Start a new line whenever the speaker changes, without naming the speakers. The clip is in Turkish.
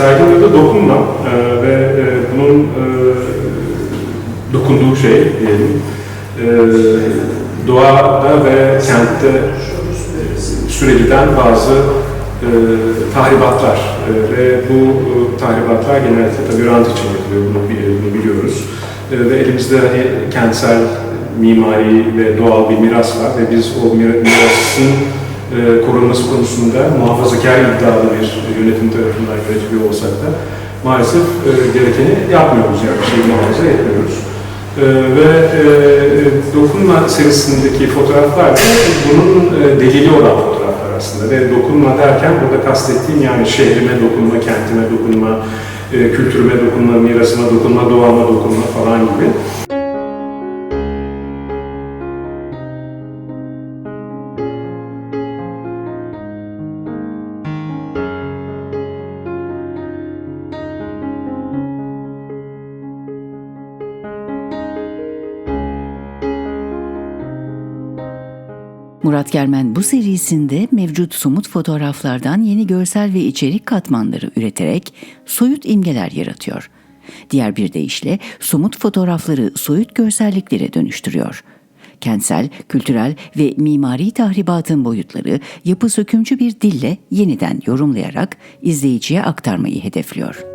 Serginin adı Dokunma e, ve e, bunun e, dokunduğu şey diyelim e, doğada ve kentte e, süregiden bazı e, tahribatlar E, ve bu e, tahribatlar genellikle tabii rant için yapılıyor, bunu, bi- bunu biliyoruz. E, ve elimizde hani kentsel mimari ve doğal bir miras var ve biz o mir- mirasın e, korunması konusunda muhafazakar iddialı bir yönetim tarafından yönetiliyor olsak da maalesef e, gerekeni yapmıyoruz yani bir şeyi muhafaza etmiyoruz. E, ve e, Dokunma serisindeki fotoğraflar da bunun e, delili olan fotoğraflar aslında ve dokunma derken burada kastettiğim yani şehrime dokunma, kentime dokunma, e, kültürüme dokunma, mirasıma dokunma, doğama dokunma falan gibi.
Murat Germen bu serisinde mevcut somut fotoğraflardan yeni görsel ve içerik katmanları üreterek soyut imgeler yaratıyor. Diğer bir deyişle somut fotoğrafları soyut görselliklere dönüştürüyor. Kentsel, kültürel ve mimari tahribatın boyutları yapı sökümcü bir dille yeniden yorumlayarak izleyiciye aktarmayı hedefliyor.